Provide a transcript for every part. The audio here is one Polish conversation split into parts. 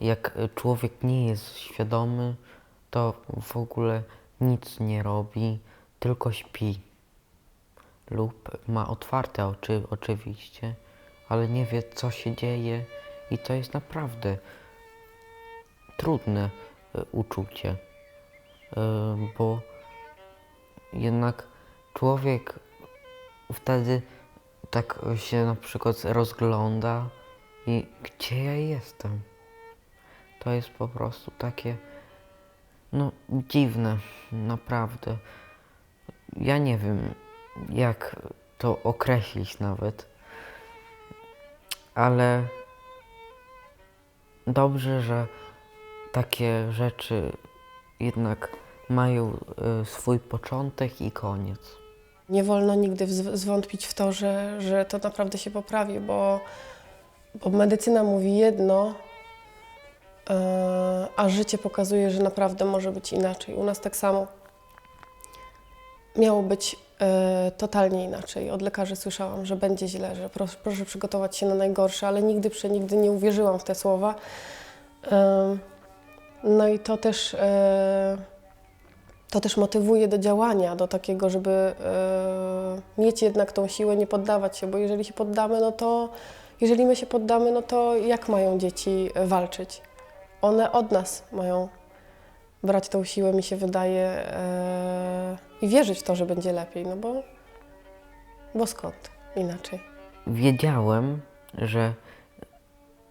jak y, człowiek nie jest świadomy, to w ogóle nic nie robi, tylko śpi. Lub ma otwarte oczy, oczywiście, ale nie wie, co się dzieje, i to jest naprawdę trudne y, uczucie, Y, bo jednak człowiek wtedy tak się na przykład rozgląda i gdzie ja jestem? To jest po prostu takie, no dziwne, naprawdę. Ja nie wiem, jak to określić nawet, ale dobrze, że takie rzeczy jednak mają y, swój początek i koniec. Nie wolno nigdy zwątpić w to, że, że to naprawdę się poprawi, bo, bo medycyna mówi jedno, a życie pokazuje, że naprawdę może być inaczej. U nas tak samo. Miało być e, totalnie inaczej. Od lekarzy słyszałam, że będzie źle, że proszę, proszę przygotować się na najgorsze, ale nigdy przenigdy nie uwierzyłam w te słowa. No i to też. E, to też motywuje do działania, do takiego, żeby e, mieć jednak tą siłę, nie poddawać się, bo jeżeli się poddamy, no to jeżeli my się poddamy, no to jak mają dzieci walczyć? One od nas mają brać tą siłę, mi się wydaje, e, i wierzyć w to, że będzie lepiej, no bo, bo skąd inaczej? Wiedziałem, że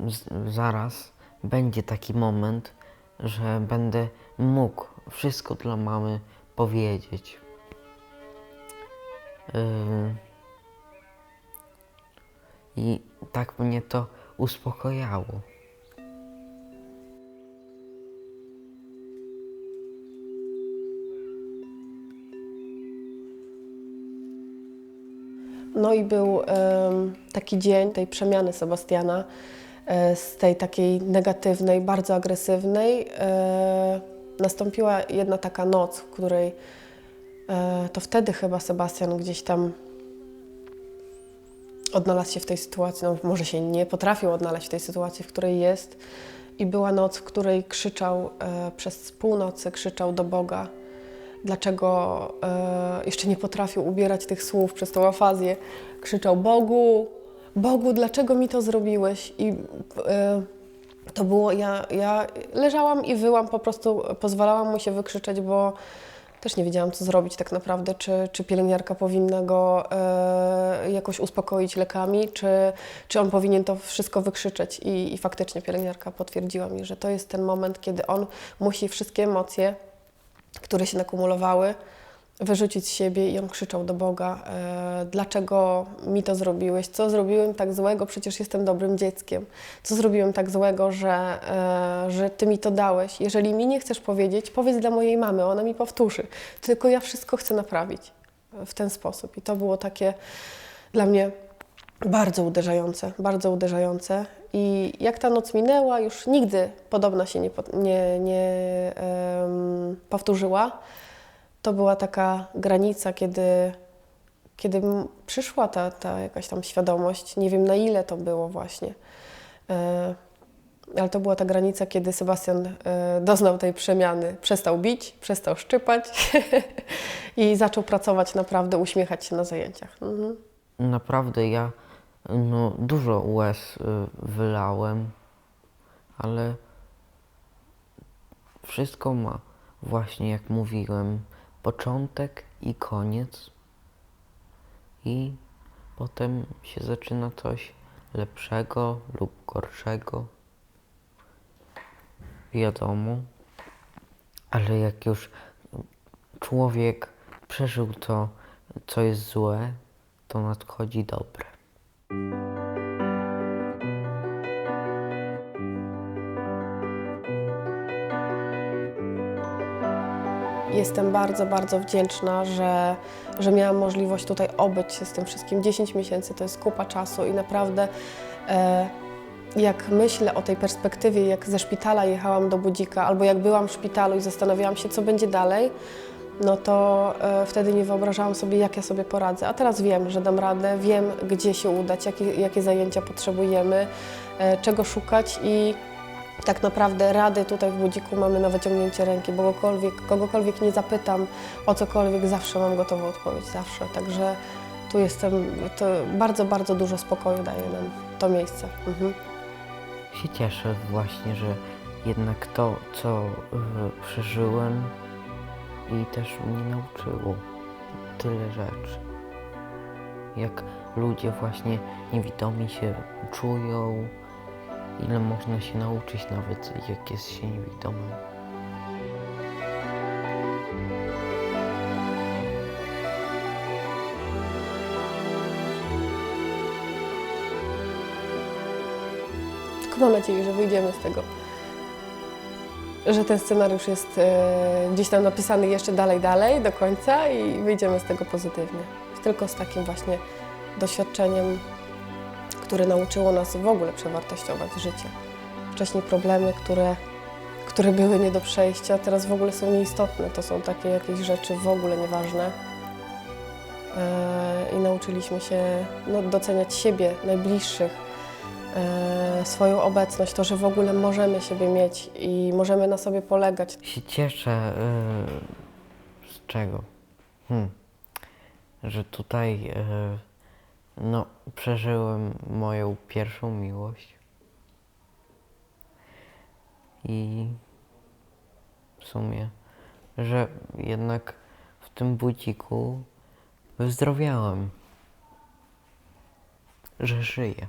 z- zaraz będzie taki moment, że będę mógł wszystko dla mamy powiedzieć. Yy, I tak mnie to uspokojało. No i był taki dzień tej przemiany Sebastiana e, z tej takiej negatywnej, bardzo agresywnej. E, nastąpiła jedna taka noc, w której e, to wtedy chyba Sebastian gdzieś tam odnalazł się w tej sytuacji, no może się nie potrafił odnaleźć w tej sytuacji, w której jest. I była noc, w której krzyczał przez północy, krzyczał do Boga, dlaczego e, jeszcze nie potrafił ubierać tych słów przez tą afazję. Krzyczał Bogu, Bogu, dlaczego mi to zrobiłeś? I e, to było, ja, ja leżałam i wyłam, po prostu pozwalałam mu się wykrzyczeć, bo też nie wiedziałam, co zrobić tak naprawdę, czy, czy pielęgniarka powinna go e, jakoś uspokoić lekami, czy, czy on powinien to wszystko wykrzyczeć. I, I faktycznie pielęgniarka potwierdziła mi, że to jest ten moment, kiedy on musi wszystkie emocje, które się nakumulowały, wyrzucić z siebie i on krzyczał do Boga, e, dlaczego mi to zrobiłeś, co zrobiłem tak złego, przecież jestem dobrym dzieckiem, co zrobiłem tak złego, że, e, że Ty mi to dałeś. Jeżeli mi nie chcesz powiedzieć, powiedz dla mojej mamy, ona mi powtórzy, tylko ja wszystko chcę naprawić w ten sposób. I to było takie dla mnie bardzo uderzające, bardzo uderzające. I jak ta noc minęła, już nigdy podobna się nie, nie, nie em, powtórzyła. To była taka granica, kiedy, kiedy przyszła ta, ta jakaś tam świadomość. Nie wiem na ile to było właśnie. E, ale to była ta granica, kiedy Sebastian e, doznał tej przemiany. Przestał bić, przestał szczypać i zaczął pracować naprawdę, uśmiechać się na zajęciach. Mhm. Naprawdę ja no, dużo łez y, wylałem, ale wszystko ma właśnie jak mówiłem początek i koniec i potem się zaczyna coś lepszego lub gorszego. Wiadomo, ale jak już człowiek przeżył to, co jest złe, to nadchodzi dobre. Jestem bardzo, bardzo wdzięczna, że, że miałam możliwość tutaj obyć się z tym wszystkim. 10 miesięcy to jest kupa czasu i naprawdę e, jak myślę o tej perspektywie, jak ze szpitala jechałam do Budzika, albo jak byłam w szpitalu i zastanawiałam się, co będzie dalej, no to e, wtedy nie wyobrażałam sobie, jak ja sobie poradzę. A teraz wiem, że dam radę, wiem, gdzie się udać, jakie, jakie zajęcia potrzebujemy, e, czego szukać i tak naprawdę rady tutaj w budziku mamy na wyciągnięcie ręki, kogokolwiek, nie zapytam o cokolwiek, zawsze mam gotową odpowiedź, zawsze. Także tu jestem, to bardzo, bardzo dużo spokoju daje nam to miejsce. Mhm. się cieszę właśnie, że jednak to, co y, przeżyłem i też mnie nauczyło tyle rzeczy. Jak ludzie właśnie niewidomi się czują, ile można się nauczyć nawet jak jest się niewidomym. Tylko mam nadzieję, że wyjdziemy z tego. Że ten scenariusz jest e, gdzieś tam napisany jeszcze dalej, dalej, do końca i wyjdziemy z tego pozytywnie. Tylko z takim właśnie doświadczeniem, które nauczyło nas w ogóle przewartościować życie. Wcześniej problemy, które, które były nie do przejścia, teraz w ogóle są nieistotne. To są takie jakieś rzeczy w ogóle nieważne. E, I nauczyliśmy się no, doceniać siebie, najbliższych, e, swoją obecność, to, że w ogóle możemy siebie mieć i możemy na sobie polegać. Się cieszę y, z czego? Hmm. Że tutaj y, no, przeżyłem moją pierwszą miłość. I w sumie, że jednak w tym budziku wyzdrowiałem. Że żyję.